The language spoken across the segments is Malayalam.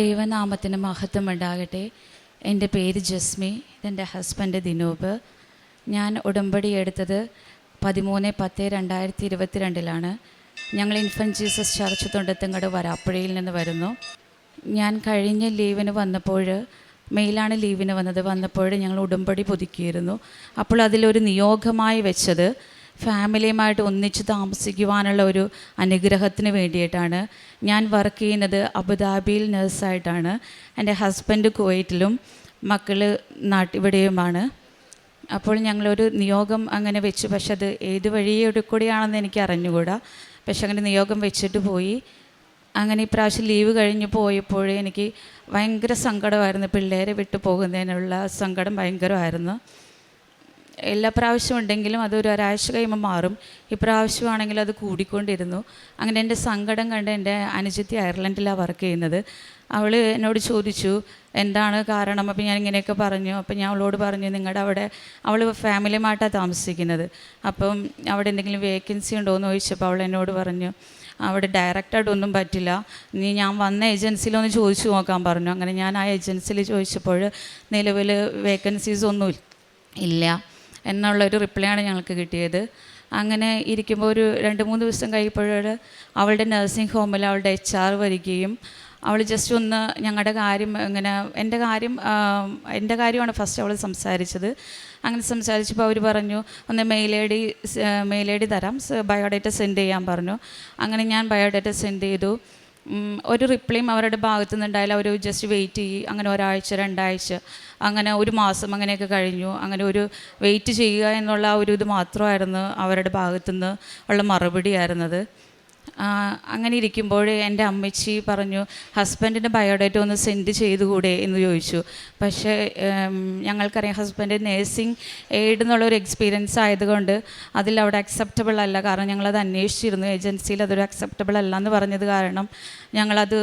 ദൈവനാമത്തിന് മഹത്വം ഉണ്ടാകട്ടെ. എന്റെ പേര് ജസ്മി എന്റെ ഹസ്ബൻഡ് ദിനൂപ്. ഞാൻ ഉടമ്പടി എടുത്തത് പതിമൂന്ന് പത്ത് രണ്ടായിരത്തി ഇരുപത്തിരണ്ടിലാണ്. ഞങ്ങൾ ഇൻഫൻ ജീസസ് ചർച്ച് തൊണ്ടത്തങ്ങട് വരാപ്പുഴയിൽ നിന്ന് വരുന്നു. ഞാൻ കഴിഞ്ഞ ലീവിന് വന്നപ്പോൾ മെയിലാണ് ലീവിന് വന്നത് വന്നപ്പോൾ ഞങ്ങൾ ഉടമ്പടി പുതുക്കിയിരുന്നു. അപ്പോൾ അതിലൊരു നിയോഗമായി വെച്ചത് ഫാമിലിയുമായിട്ട് ഒന്നിച്ച് താമസിക്കുവാനുള്ള ഒരു അനുഗ്രഹത്തിന് വേണ്ടിയിട്ടാണ് ഞാൻ വർക്ക് ചെയ്യുന്നത് അബുദാബിയിൽ നഴ്സായിട്ടാണ്. എന്റെ ഹസ്ബൻഡ് കുവൈറ്റിലും മക്കൾ നാട്ടിവിടെയുമാണ് അപ്പോൾ ഞങ്ങളൊരു നിയോഗം അങ്ങനെ വെച്ച്. പക്ഷെ അത് ഏത് വഴിയോട് കൂടിയാണെന്ന് എനിക്ക് അറിഞ്ഞുകൂടാ. പക്ഷെ അങ്ങനെ നിയോഗം വെച്ചിട്ട് പോയി. അങ്ങനെ ഇപ്രാവശ്യം ലീവ് കഴിഞ്ഞ് പോയപ്പോൾ എനിക്ക് ഭയങ്കര സങ്കടമായിരുന്നു. പിള്ളേരെ വിട്ടു പോകുന്നതിനുള്ള സങ്കടം ഭയങ്കരമായിരുന്നു. എല്ലാ പ്രാവശ്യം ഉണ്ടെങ്കിലും ഒരു ഒരാഴ്ച കഴിയുമ്പോൾ മാറും. ഇപ്രാവശ്യമാണെങ്കിൽ അത് കൂടിക്കൊണ്ടിരുന്നു. അങ്ങനെ എന്റെ സങ്കടം കണ്ട് എന്റെ അനുജത്തി അയർലൻഡിലാണ് വർക്ക് ചെയ്യുന്നത്. അവൾ എന്നോട് ചോദിച്ചു എന്താണ് കാരണം? അപ്പോൾ ഞാൻ ഇങ്ങനെയൊക്കെ പറഞ്ഞു. അപ്പോൾ ഞാൻ അവളോട് പറഞ്ഞു നിങ്ങളുടെ അവിടെ അവൾ ഫാമിലിയുമായിട്ടാണ് താമസിക്കുന്നത്. അപ്പം അവിടെ എന്തെങ്കിലും വേക്കൻസി ഉണ്ടോ എന്ന് ചോദിച്ചപ്പോൾ അവൾ എന്നോട് പറഞ്ഞു അവിടെ ഡയറക്റ്റായിട്ടൊന്നും പറ്റില്ല. നീ ഞാൻ വന്ന ഏജൻസിയിലൊന്ന് ചോദിച്ചു നോക്കാൻ പറഞ്ഞു. അങ്ങനെ ഞാൻ ആ ഏജൻസിയിൽ ചോദിച്ചപ്പോൾ നിലവിൽ വേക്കൻസീസ് ഒന്നും ഇല്ല. എന്നുള്ളൊരു റിപ്ലൈ ആണ് ഞങ്ങൾക്ക് കിട്ടിയത്. അങ്ങനെ ഇരിക്കുമ്പോൾ ഒരു രണ്ട് മൂന്ന് ദിവസം കഴിയുമ്പോൾ അവളുടെ നഴ്സിംഗ് ഹോമിൽ അവളുടെ എച്ച് ആർ വരികയും അവൾ ജസ്റ്റ് ഒന്ന് ഞങ്ങളുടെ കാര്യം ഇങ്ങനെ എന്റെ കാര്യം എന്റെ കാര്യമാണ് ഫസ്റ്റ് അവൾ സംസാരിച്ചത്. അങ്ങനെ സംസാരിച്ചപ്പോൾ അവർ പറഞ്ഞു ഒന്ന് mail I D mail I D തരാം ബയോഡേറ്റ സെൻഡ് ചെയ്യാൻ പറഞ്ഞു. അങ്ങനെ ഞാൻ ബയോഡേറ്റ സെൻഡ് ചെയ്തു. ഒരു റിപ്ലൈയും അവരുടെ ഭാഗത്തു നിന്നുണ്ടായാലും അവർ ജസ്റ്റ് വെയിറ്റ് ചെയ്യും അങ്ങനെ ഒരാഴ്ച രണ്ടാഴ്ച അങ്ങനെ ഒരു മാസം അങ്ങനെയൊക്കെ കഴിഞ്ഞു. അങ്ങനെ ഒരു വെയിറ്റ് ചെയ്യുക എന്നുള്ള ആ ഒരു ഇത് മാത്രമായിരുന്നു അവരുടെ ഭാഗത്തു നിന്ന് ഉള്ള മറുപടിയായിരുന്നത്. ആ, അങ്ങനെ ഇരിക്കുമ്പോൾ എന്റെ അമ്മച്ചി പറഞ്ഞു ഹസ്ബൻഡിന്റെ ബയോഡേറ്റ ഒന്ന് സെൻഡ് ചെയ്തുകൂടെ? എന്ന് ചോദിച്ചു. പക്ഷേ ഞങ്ങൾക്കറിയാം ഹസ്ബൻഡ് നേഴ്സിംഗ് എയ്ഡ് എന്നുള്ള ഒരു എക്സ്പീരിയൻസ് ആയതുകൊണ്ട് അതിൽ അവിടെ അക്സെപ്റ്റബിൾ അല്ല. കാരണം ഞങ്ങളത് അന്വേഷിച്ചിരുന്നു. ഏജൻസിയിൽ അതൊരു അക്സെപ്റ്റബിൾ അല്ല എന്ന് പറഞ്ഞത് കാരണം ഞങ്ങളത്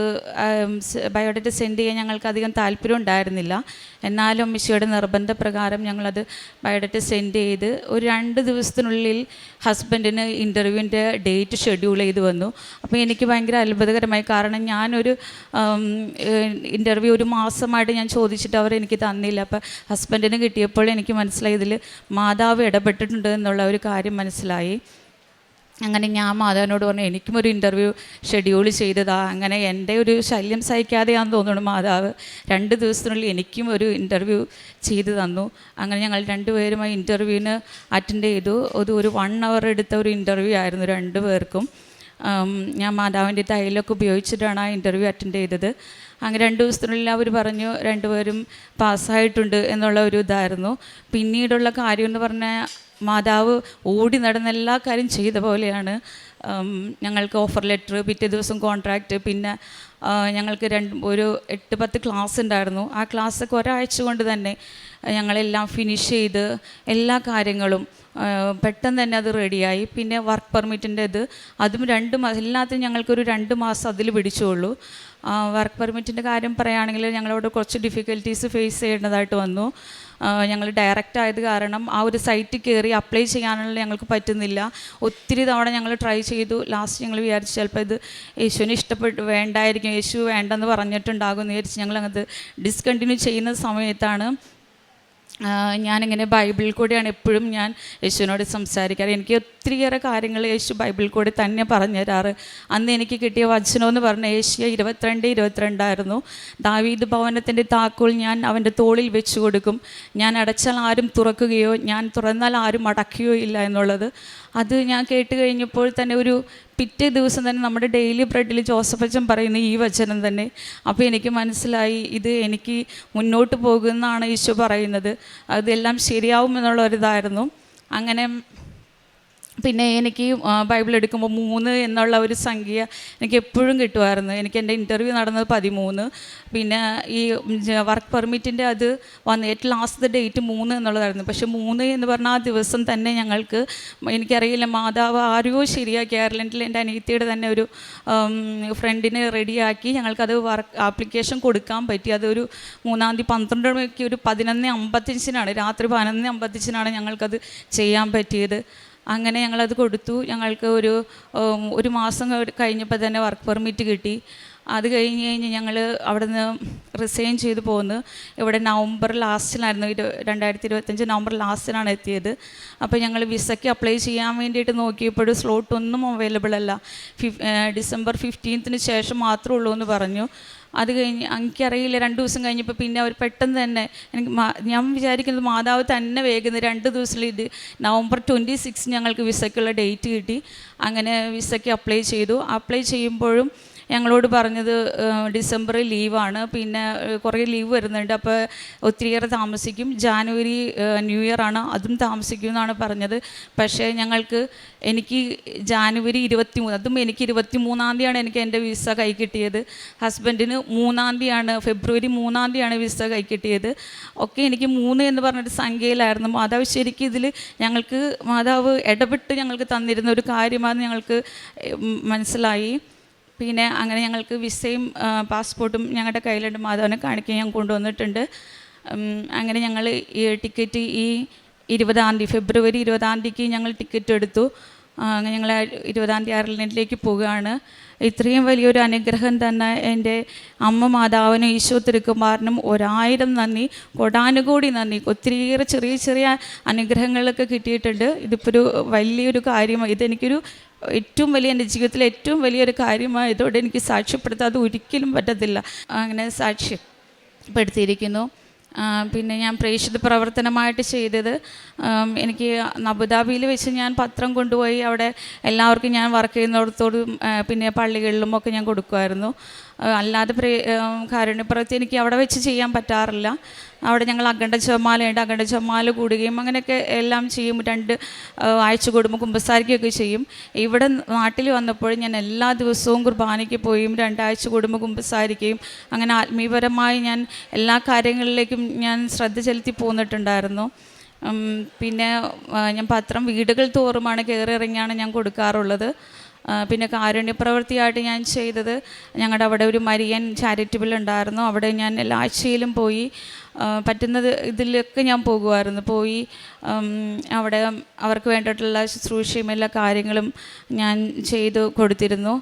ബയോഡേറ്റ സെൻഡ് ചെയ്യാൻ ഞങ്ങൾക്ക് അധികം താല്പര്യം ഉണ്ടായിരുന്നില്ല. എന്നാലും അമ്മച്ചിയുടെ നിർബന്ധപ്രകാരം ഞങ്ങളത് ബയോഡേറ്റ സെൻഡ് ചെയ്ത് ഒരു രണ്ട് ദിവസത്തിനുള്ളിൽ ഹസ്ബൻഡിന് ഇന്റർവ്യൂവിന്റെ ഡേറ്റ് ഷെഡ്യൂൾ ചെയ്ത് വന്നു അപ്പോൾ എനിക്ക് ഭയങ്കര അത്ഭുതകരമായി. കാരണം ഞാനൊരു ഇന്റർവ്യൂ ഒരു മാസമായിട്ട് ഞാൻ ചോദിച്ചിട്ട് അവർ എനിക്ക് തന്നില്ല. അപ്പോൾ ഹസ്ബൻഡിന് കിട്ടിയപ്പോൾ എനിക്ക് മനസ്സിലായി ഇതിൽ മാതാവ് ഇടപെട്ടിട്ടുണ്ട് എന്നുള്ള ഒരു കാര്യം മനസ്സിലായി. അങ്ങനെ ഞാൻ മാതാവിനോട് പറഞ്ഞു എനിക്കും ഒരു ഇന്റർവ്യൂ ഷെഡ്യൂൾ ചെയ്തതാ. അങ്ങനെ എന്റെ ഒരു ശല്യം സഹിക്കാതെയാണെന്ന് തോന്നുന്നു മാതാവ്. രണ്ട് ദിവസത്തിനുള്ളിൽ എനിക്കും ഒരു ഇന്റർവ്യൂ ചെയ്ത് തന്നു. അങ്ങനെ ഞങ്ങൾ രണ്ടുപേരും ആ ഇന്റർവ്യൂവിന് അറ്റൻഡ് ചെയ്തു. അത് ഒരു വൺ അവർ എടുത്ത ഒരു ഇന്റർവ്യൂ ആയിരുന്നു രണ്ടു പേർക്കും ഞാൻ മാതാവിന്റെ തൈലൊക്കെ ഉപയോഗിച്ചിട്ടാണ് ആ ഇന്റർവ്യൂ അറ്റൻഡ് ചെയ്തത്. അങ്ങനെ രണ്ട് ദിവസത്തിനുള്ളിൽ അവർ പറഞ്ഞു രണ്ടുപേരും പാസ്സായിട്ടുണ്ട് എന്നുള്ള ഒരു ഇതായിരുന്നു. പിന്നീടുള്ള കാര്യം എന്ന് പറഞ്ഞാൽ മാതാവ് ഓടി നടന്ന എല്ലാ കാര്യം ചെയ്ത പോലെയാണ്. ഞങ്ങൾക്ക് ഓഫർ ലെറ്റർ പിറ്റേ ദിവസം കോൺട്രാക്റ്റ് പിന്നെ ഞങ്ങൾക്ക് രണ്ട് ഒരു എട്ട് പത്ത് ക്ലാസ് ഉണ്ടായിരുന്നു. ആ ക്ലാസ്സൊക്കെ ഒരാഴ്ച കൊണ്ട് തന്നെ ഞങ്ങളെല്ലാം ഫിനിഷ് ചെയ്ത് എല്ലാ കാര്യങ്ങളും പെട്ടെന്ന് തന്നെ അത് റെഡിയായി പിന്നെ വർക്ക് പെർമിറ്റിന്റെ ഇത് അതും രണ്ട് മാസം എല്ലാത്തിനും ഞങ്ങൾക്കൊരു രണ്ട് മാസം അതിൽ പിടിച്ചുള്ളൂ. വർക്ക് പെർമിറ്റിന്റെ കാര്യം പറയുകയാണെങ്കിൽ ഞങ്ങളോട് കുറച്ച് ഡിഫിക്കൽട്ടീസ് ഫേസ് ചെയ്യേണ്ടതായിട്ട് വന്നു. ഞങ്ങൾ ഡയറക്റ്റ് ആയത് കാരണം ആ ഒരു സൈറ്റിൽ കയറി അപ്ലൈ ചെയ്യാനുള്ള ഞങ്ങൾക്ക് പറ്റുന്നില്ല. ഒത്തിരി തവണ ഞങ്ങൾ ട്രൈ ചെയ്തു. ലാസ്റ്റ് ഞങ്ങൾ വിചാരിച്ചു ചിലപ്പോൾ ഇത് യേശുവിന് ഇഷ്ടപ്പെട്ട് വേണ്ടായിരിക്കും യേശു വേണ്ടെന്ന് പറഞ്ഞിട്ടുണ്ടാകും എന്ന് വിചാരിച്ച് ഞങ്ങൾ അങ്ങത് ഡിസ്കണ്ടിന്യൂ ചെയ്യുന്ന സമയത്താണ് ഞാനിങ്ങനെ ബൈബിളിൽ കൂടെയാണ് എപ്പോഴും ഞാൻ യേശുവിനോട് സംസാരിക്കാറ്. എനിക്ക് ഒത്തിരിയേറെ കാര്യങ്ങൾ യേശു ബൈബിളിൽ കൂടി തന്നെ പറഞ്ഞു തരാറ്. അന്ന് എനിക്ക് കിട്ടിയ വചനം എന്ന് പറഞ്ഞ ഏഷ്യ ഇരുപത്തിരണ്ട് ഇരുപത്തിരണ്ടായിരുന്നു. ദാവീദ് ഭവനത്തിന്റെ താക്കോൽ ഞാൻ അവന്റെ തോളിൽ വെച്ചു കൊടുക്കും. ഞാൻ അടച്ചാൽ ആരും തുറക്കുകയോ ഞാൻ തുറന്നാൽ ആരും അടക്കുകയോ ഇല്ല എന്നുള്ളത്. അത് ഞാൻ കേട്ട് കഴിഞ്ഞപ്പോൾ തന്നെ ഒരു പിറ്റേ ദിവസം തന്നെ നമ്മുടെ ഡെയിലി ബ്രെഡിൽ ജോസഫ് അച്ഛൻ പറയുന്ന ഈ വചനം തന്നെ. അപ്പോൾ എനിക്ക് മനസ്സിലായി ഇത് എനിക്ക് മുന്നോട്ട് പോകുമെന്നാണ് ഈശോ പറയുന്നത്. അതെല്ലാം ശരിയാവും എന്നുള്ള ഒരിതായിരുന്നു അങ്ങനെ പിന്നെ എനിക്ക് ബൈബിൾ എടുക്കുമ്പോൾ മൂന്ന് എന്നുള്ള ഒരു സംഖ്യ എനിക്ക് എപ്പോഴും കിട്ടുമായിരുന്നു. എനിക്ക് എന്റെ ഇന്റർവ്യൂ നടന്നത് പതിമൂന്ന്. പിന്നെ ഈ വർക്ക് പെർമിറ്റിന്റെ അത് വന്ന് ഏറ്റവും ലാസ്റ്റ് ഡേറ്റ് മൂന്ന് എന്നുള്ളതായിരുന്നു. പക്ഷെ മൂന്ന് എന്ന് പറഞ്ഞാൽ ആ ദിവസം തന്നെ ഞങ്ങൾക്ക് എനിക്കറിയില്ല മാതാവ് ആരോ ശരിയാക്കി അയർലൻഡിൽ എന്റെ അനിയത്തിയുടെ തന്നെ ഒരു ഫ്രണ്ടിനെ റെഡിയാക്കി ഞങ്ങൾക്കത് വർക്ക് ആപ്ലിക്കേഷൻ കൊടുക്കാൻ പറ്റി. അതൊരു മൂന്നാം തീയതി പന്ത്രണ്ട് മണിക്ക് ഒരു പതിനൊന്ന് അമ്പത്തഞ്ചിനാണ് രാത്രി പതിനൊന്ന് അമ്പത്തഞ്ചിനാണ് ഞങ്ങൾക്കത് ചെയ്യാൻ പറ്റിയത്. അങ്ങനെ ഞങ്ങളത് കൊടുത്തു. ഞങ്ങൾക്ക് ഒരു ഒരു മാസം കഴി- കഴിഞ്ഞപ്പോൾ തന്നെ വർക്ക് പെർമിറ്റ് കിട്ടി. അത് കഴിഞ്ഞ് കഴിഞ്ഞ് ഞങ്ങൾ അവിടെ നിന്ന് റിസൈൻ ചെയ്ത് പോന്നു. ഇവിടെ നവംബർ ലാസ്റ്റിലായിരുന്നു. ഇരു രണ്ടായിരത്തി ഇരുപത്തഞ്ച് നവംബർ ലാസ്റ്റിലാണ് എത്തിയത്. അപ്പോൾ ഞങ്ങൾ വിസയ്ക്ക് അപ്ലൈ ചെയ്യാൻ വേണ്ടിയിട്ട് നോക്കിയപ്പോഴും സ്ലോട്ടൊന്നും അവൈലബിൾ അല്ല. ഡിസംബർ ഫിഫ്റ്റീൻത്തിന് ശേഷം മാത്രമേ ഉള്ളൂ എന്ന് പറഞ്ഞു. അത് കഴിഞ്ഞ് എനിക്കറിയില്ല രണ്ട് ദിവസം കഴിഞ്ഞപ്പോൾ പിന്നെ അവർ പെട്ടെന്ന് തന്നെ എനിക്ക് ഞാൻ വിചാരിക്കുന്നത് മാതാവ് തന്നെ വേഗം രണ്ട് ദിവസത്തിൽ ഇത് നവംബർ ട്വന്റി സിക്സ് ഞങ്ങൾക്ക് വിസയ്ക്കുള്ള ഡേറ്റ് കിട്ടി. അങ്ങനെ വിസയ്ക്ക് അപ്ലൈ ചെയ്തു. അപ്ലൈ ചെയ്യുമ്പോഴും ഞങ്ങളോട് പറഞ്ഞത് ഡിസംബറിൽ ലീവാണ്. പിന്നെ കുറേ ലീവ് വരുന്നുണ്ട്. അപ്പോൾ ഒത്തിരിയേറെ താമസിക്കും. ജാനുവരി ന്യൂ ഇയർ ആണ് അതും താമസിക്കും എന്നാണ് പറഞ്ഞത്. പക്ഷേ ഞങ്ങൾക്ക് എനിക്ക് ജാനുവരി ഇരുപത്തി മൂന്ന് അതും എനിക്ക് ഇരുപത്തി മൂന്നാം തീയതിയാണ് എനിക്ക് എന്റെ വിസ കൈ കിട്ടിയത്. ഹസ്ബൻഡിന് മൂന്നാം തീയതിയാണ് ഫെബ്രുവരി മൂന്നാം തീയതിയാണ് വിസ കൈ കിട്ടിയത്. ഒക്കെ എനിക്ക് മൂന്ന് എന്ന് പറഞ്ഞൊരു സംഖ്യയിലായിരുന്നു. മാതാവ് ശരിക്കും ഇതിൽ ഞങ്ങൾക്ക് മാതാവ് ഇടപെട്ട് ഞങ്ങൾക്ക് തന്നിരുന്ന ഒരു കാര്യമാണെന്ന് ഞങ്ങൾക്ക് മനസ്സിലായി. പിന്നെ അങ്ങനെ ഞങ്ങൾക്ക് വിസയും പാസ്പോർട്ടും ഞങ്ങളുടെ കയ്യിലുണ്ട്. മാധവനെ കാണിക്കാൻ ഞാൻ കൊണ്ടുവന്നിട്ടുണ്ട്. അങ്ങനെ ഞങ്ങൾ ഈ ടിക്കറ്റ് ഈ ഇരുപതാം തീയതി ഫെബ്രുവരി ഇരുപതാം തീയതിക്ക് ഞങ്ങൾ ടിക്കറ്റ് എടുത്തു. അങ്ങനെ ഞങ്ങൾ ഇരുപതാം തീയതി അയർലൻഡിലേക്ക് പോവുകയാണ്. ഇത്രയും വലിയൊരു അനുഗ്രഹം തന്നെ എന്റെ അമ്മ മാതാവിനും ഈശോ തിരുക്കുമാറിനും ഒരായിരം നന്ദി കൊടാനുകൂടി നന്ദി. ഒത്തിരിയേറെ ചെറിയ ചെറിയ അനുഗ്രഹങ്ങളൊക്കെ കിട്ടിയിട്ടുണ്ട്. ഇതിപ്പോൾ ഒരു വലിയൊരു കാര്യമാണ് ഇതെനിക്കൊരു ഏറ്റവും വലിയ എന്റെ ജീവിതത്തിലെ ഏറ്റവും വലിയൊരു കാര്യമായതോടെ എനിക്ക് സാക്ഷ്യപ്പെടുത്താതെ ഒരിക്കലും പറ്റത്തില്ല. അങ്ങനെ സാക്ഷ്യപ്പെടുത്തിയിരിക്കുന്നു. പിന്നെ ഞാൻ പ്രേക്ഷിത പ്രവർത്തനമായിട്ട് ചെയ്തത്. എനിക്ക് അബുദാബിയിൽ വെച്ച് ഞാൻ പത്രം കൊണ്ടുപോയി അവിടെ എല്ലാവർക്കും ഞാൻ വർക്ക് ചെയ്യുന്നിടത്തോടും പിന്നെ പള്ളികളിലും ഒക്കെ ഞാൻ കൊടുക്കുമായിരുന്നു. അല്ലാതെ പ്രേ കാരുണ്യപ്രവൃത്തി എനിക്ക് അവിടെ വെച്ച് ചെയ്യാൻ പറ്റാറില്ല. അവിടെ ഞങ്ങൾ അഖണ്ഡ ചുമലുണ്ട് അഖണ്ഡ ചുമൽ കൂടുകയും അങ്ങനെയൊക്കെ എല്ലാം ചെയ്യും. രണ്ട് ആഴ്ച കൂടുമ്പോൾ കുമ്പസാരിക്കുകയൊക്കെ ചെയ്യും. ഇവിടെ നാട്ടിൽ വന്നപ്പോൾ ഞാൻ എല്ലാ ദിവസവും കുർബാനയ്ക്ക് പോയും. രണ്ടാഴ്ച കൂടുമ്പോൾ കുമ്പസാരിക്കുകയും അങ്ങനെ ആത്മീയപരമായി ഞാൻ എല്ലാ കാര്യങ്ങളിലേക്കും ഞാൻ ശ്രദ്ധ ചെലുത്തി പോന്നിട്ടുണ്ടായിരുന്നു. പിന്നെ ഞാൻ പത്രം വീടുകൾ തോറുമാണ് കയറി ഇറങ്ങിയാണ് ഞാൻ കൊടുക്കാറുള്ളത്. പിന്നെ കാരുണ്യപ്രവൃത്തിയായിട്ട് ഞാൻ ചെയ്തത്. ഞങ്ങളുടെ അവിടെ ഒരു മരിയൻ ചാരിറ്റബിൾ ഉണ്ടായിരുന്നു അവിടെ ഞാൻ എല്ലാ ആഴ്ചയിലും പോയി പറ്റുന്നത് ഇതിലൊക്കെ ഞാൻ പോകുമായിരുന്നു പോയി അവിടെ അവർക്ക് വേണ്ടിയിട്ടുള്ള ശുശ്രൂഷയും എല്ലാ കാര്യങ്ങളും ഞാൻ ചെയ്തു കൊടുത്തിരുന്നു.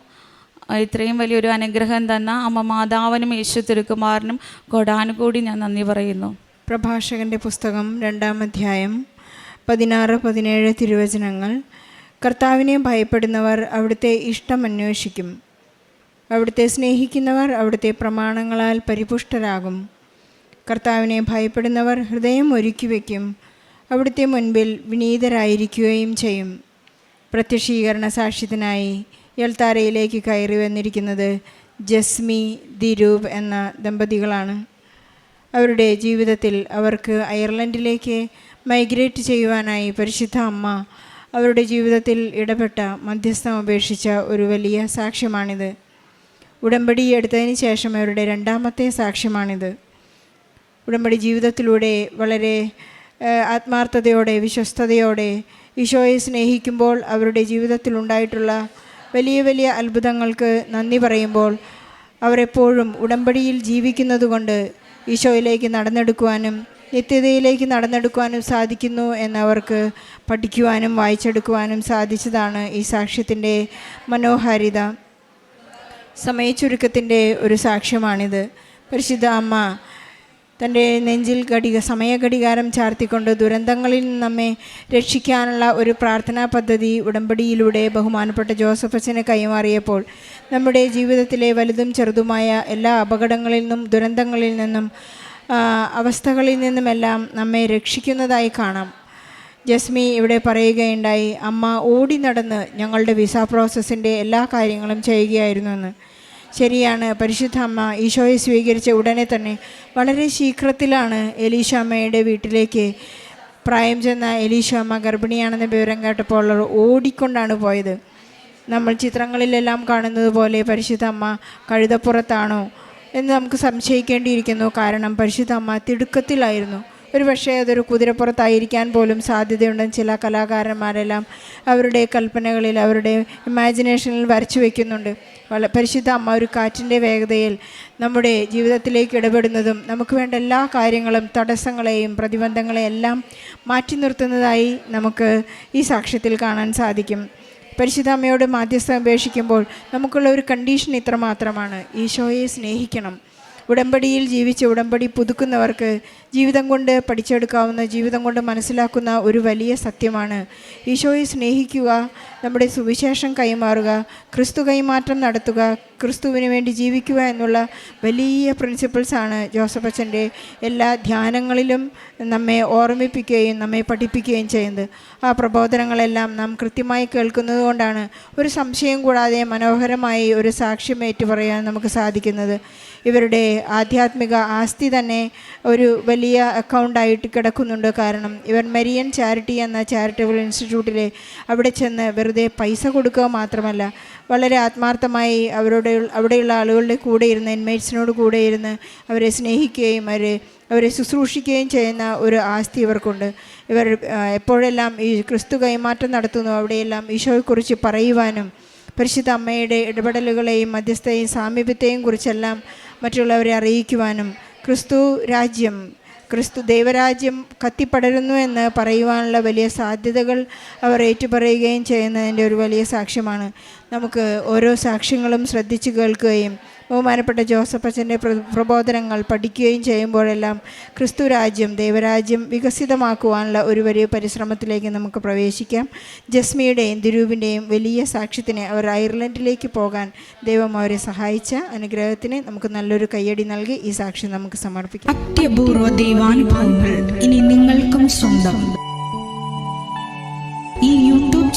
ഇത്രയും വലിയൊരു അനുഗ്രഹം തന്ന അമ്മ മാതാവിനും യേശു തിരുക്കുമാറിനും കൊടാനുകൂടി ഞാൻ നന്ദി പറയുന്നു. പ്രഭാഷകന്റെ പുസ്തകം രണ്ടാം അധ്യായം പതിനാറ് പതിനേഴ് തിരുവചനങ്ങൾ. കർത്താവിനെ ഭയപ്പെടുന്നവർ അവിടുത്തെ ഇഷ്ടം അന്വേഷിക്കും. അവിടുത്തെ സ്നേഹിക്കുന്നവർ അവിടുത്തെ പ്രമാണങ്ങളാൽ പരിപുഷ്ടരാകും. കർത്താവിനെ ഭയപ്പെടുന്നവർ ഹൃദയം ഒരുക്കി വയ്ക്കും. അവിടുത്തെ മുൻപിൽ വിനീതരായിരിക്കുകയും ചെയ്യും. പ്രത്യക്ഷീകരണ സാക്ഷ്യത്തിനായി യൽത്താരയിലേക്ക് കയറി വന്നിരിക്കുന്നത് ജസ്മി ദിരൂപ് എന്ന ദമ്പതികളാണ്. അവരുടെ ജീവിതത്തിൽ അവർക്ക് അയർലൻഡിലേക്ക് മൈഗ്രേറ്റ് ചെയ്യുവാനായി പരിശുദ്ധ അമ്മ അവരുടെ ജീവിതത്തിൽ ഇടപെട്ട മധ്യസ്ഥം അപേക്ഷിച്ച ഒരു വലിയ സാക്ഷ്യമാണിത്. ഉടമ്പടി എടുത്തതിന് ശേഷം അവരുടെ രണ്ടാമത്തെ സാക്ഷ്യമാണിത്. ഉടമ്പടി ജീവിതത്തിലൂടെ വളരെ ആത്മാർത്ഥതയോടെ വിശ്വസ്തയോടെ ഈശോയെ സ്നേഹിക്കുമ്പോൾ അവരുടെ ജീവിതത്തിൽ ഉണ്ടായിട്ടുള്ള വലിയ വലിയ അത്ഭുതങ്ങൾക്ക് നന്ദി പറയുമ്പോൾ അവരെപ്പോഴും ഉടമ്പടിയിൽ ജീവിക്കുന്നതുകൊണ്ട് ഈശോയിലേക്ക് നടന്നെടുക്കുവാനും നിത്യതയിലേക്ക് നടന്നെടുക്കുവാനും സാധിക്കുന്നു എന്നവർക്ക് പഠിക്കുവാനും വായിച്ചെടുക്കുവാനും സാധിച്ചതാണ് ഈ സാക്ഷ്യത്തിന്റെ മനോഹാരിത. സമയച്ചുരുക്കത്തിന്റെ ഒരു സാക്ഷ്യമാണിത്. പരിശുദ്ധ അമ്മ തന്റെ നെഞ്ചിൽ ഘടിക സമയഘടികാരം ചാർത്തിക്കൊണ്ട് ദുരന്തങ്ങളിൽ നമ്മെ രക്ഷിക്കാനുള്ള ഒരു പ്രാർത്ഥനാ പദ്ധതി ഉടമ്പടിയിലൂടെ ബഹുമാനപ്പെട്ട ജോസഫ് അച്ഛനെ കൈമാറിയപ്പോൾ നമ്മുടെ ജീവിതത്തിലെ വലുതും ചെറുതുമായ എല്ലാ അപകടങ്ങളിൽ നിന്നും ദുരന്തങ്ങളിൽ നിന്നും അവസ്ഥകളിൽ നിന്നുമെല്ലാം നമ്മെ രക്ഷിക്കുന്നതായി കാണാം. ജസ്മി ഇവിടെ പറയുകയുണ്ടായി അമ്മ ഓടി നടന്ന് ഞങ്ങളുടെ വിസ പ്രോസസ്സിന്റെ എല്ലാ കാര്യങ്ങളും ചെയ്യുകയായിരുന്നു എന്ന് ശരിയാണ് പരിശുദ്ധ അമ്മ ഈശോയെ സ്വീകരിച്ച ഉടനെ തന്നെ വളരെ ശീഘ്രത്തിലാണ് എലീഷാമ്മയുടെ വീട്ടിലേക്ക് പ്രായം ചെന്ന എലീഷാമ്മ ഗർഭിണിയാണെന്ന വിവരം കേട്ടപ്പോൾ ഓടിക്കൊണ്ടാണ് പോയത്. നമ്മൾ ചിത്രങ്ങളിലെല്ലാം കാണുന്നത് പോലെ പരിശുദ്ധ അമ്മ കഴുതപ്പുറത്താണോ എന്ന് നമുക്ക് സംശയിക്കേണ്ടിയിരിക്കുന്നു. കാരണം പരിശുദ്ധ അമ്മ തിടുക്കത്തിലായിരുന്നു. ഒരു പക്ഷേ അതൊരു കുതിരപ്പുറത്തായിരിക്കാൻ പോലും സാധ്യതയുണ്ടെന്ന് ചില കലാകാരന്മാരെല്ലാം അവരുടെ കൽപ്പനകളിൽ അവരുടെ ഇമാജിനേഷനിൽ വരച്ചു വയ്ക്കുന്നുണ്ട് വള പരിശുദ്ധ അമ്മ ഒരു കാറ്റിന്റെ വേഗതയിൽ നമ്മുടെ ജീവിതത്തിലേക്ക് ഇടപെടുന്നതും നമുക്ക് വേണ്ട എല്ലാ കാര്യങ്ങളും തടസ്സങ്ങളെയും പ്രതിബന്ധങ്ങളെയും എല്ലാം മാറ്റി നിർത്തുന്നതായി നമുക്ക് ഈ സാക്ഷ്യത്തിൽ കാണാൻ സാധിക്കും. പരിശുദ്ധ അമ്മയോട് മാധ്യസ്ഥം അപേക്ഷിക്കുമ്പോൾ നമുക്കുള്ള ഒരു കണ്ടീഷൻ ഇത്ര മാത്രമാണ് ഈശോയെ സ്നേഹിക്കണം. ഉടമ്പടിയിൽ ജീവിച്ച് ഉടമ്പടി പുതുക്കുന്നവർക്ക് ജീവിതം കൊണ്ട് പഠിച്ചെടുക്കാവുന്ന ജീവിതം കൊണ്ട് മനസ്സിലാക്കുന്ന ഒരു വലിയ സത്യമാണ്. ഈശോയെ സ്നേഹിക്കുക നമ്മുടെ സുവിശേഷം കൈമാറുക ക്രിസ്തു കൈമാറ്റം നടത്തുക ക്രിസ്തുവിന് വേണ്ടി ജീവിക്കുക എന്നുള്ള വലിയ പ്രിൻസിപ്പിൾസാണ് ജോസഫ് അച്ഛന്റെ എല്ലാ ധ്യാനങ്ങളിലും നമ്മെ ഓർമ്മിപ്പിക്കുകയും നമ്മെ പഠിപ്പിക്കുകയും ചെയ്യുന്നത്. ആ പ്രബോധനങ്ങളെല്ലാം നാം കൃത്യമായി കേൾക്കുന്നത് കൊണ്ടാണ് ഒരു സംശയം കൂടാതെ മനോഹരമായി ഒരു സാക്ഷ്യം ഏറ്റുപറയാൻ നമുക്ക് സാധിക്കുന്നത്. ഇവരുടെ ആധ്യാത്മിക ആസ്തി തന്നെ ഒരു വലിയ അക്കൗണ്ടായിട്ട് കിടക്കുന്നുണ്ട്. കാരണം ഇവർ മെരിയൻ ചാരിറ്റി എന്ന ചാരിറ്റബിൾ ഇൻസ്റ്റിറ്റ്യൂട്ടിലെ അവിടെ ചെന്ന് വെറുതെ പൈസ കൊടുക്കുക മാത്രമല്ല വളരെ ആത്മാർത്ഥമായി അവരുടെ അവിടെയുള്ള ആളുകളുടെ കൂടെ ഇരുന്ന് ഇൻമേറ്റ്സിനോട് കൂടെ ഇരുന്ന് അവരെ സ്നേഹിക്കുകയും അവരെ അവരെ ശുശ്രൂഷിക്കുകയും ചെയ്യുന്ന ഒരു ആസ്തി ഇവർക്കുണ്ട്. ഇവർ എപ്പോഴെല്ലാം ഈ ക്രിസ്തു കൈമാറ്റം നടത്തുന്നു അവിടെയെല്ലാം ഈശോയെക്കുറിച്ച് പറയുവാനും പരിശുദ്ധ അമ്മയുടെ ഇടപെടലുകളെയും മധ്യസ്ഥയും സാമീപ്യത്തെയും കുറിച്ചെല്ലാം മറ്റുള്ളവരെ അറിയിക്കുവാനും ക്രിസ്തു രാജ്യം ക്രിസ്തു ദൈവരാജ്യം കത്തിപ്പടരുന്നു എന്ന് പറയുവാനുള്ള വലിയ സാധ്യതകൾ അവർ ഏറ്റുപറയുകയും ചെയ്യുന്നതിന്റെ ഒരു വലിയ സാക്ഷ്യമാണ്. നമുക്ക് ഓരോ സാക്ഷ്യങ്ങളും ശ്രദ്ധിച്ചു കേൾക്കുകയും ബഹുമാനപ്പെട്ട ജോസഫ് അച്ഛന്റെ പ്ര- പ്രബോധനങ്ങൾ പഠിക്കുകയും ചെയ്യുമ്പോഴെല്ലാം ക്രിസ്തു രാജ്യം ദൈവരാജ്യം വികസിതമാക്കുവാനുള്ള ഒരു വലിയ പരിശ്രമത്തിലേക്ക് നമുക്ക് പ്രവേശിക്കാം. ജസ്മിയുടെയും ദിരൂപിന്റെയും വലിയ സാക്ഷ്യത്തിന് അവർ അയർലൻഡിലേക്ക് പോകാൻ ദൈവം അവരെ സഹായിച്ച അനുഗ്രഹത്തിന് നമുക്ക് നല്ലൊരു കയ്യടി നൽകി ഈ സാക്ഷ്യം നമുക്ക് സമർപ്പിക്കാം. അത്യപൂർവ ദൈവാനുഭവങ്ങൾ ഇനി നിങ്ങൾക്കും സ്വന്തം.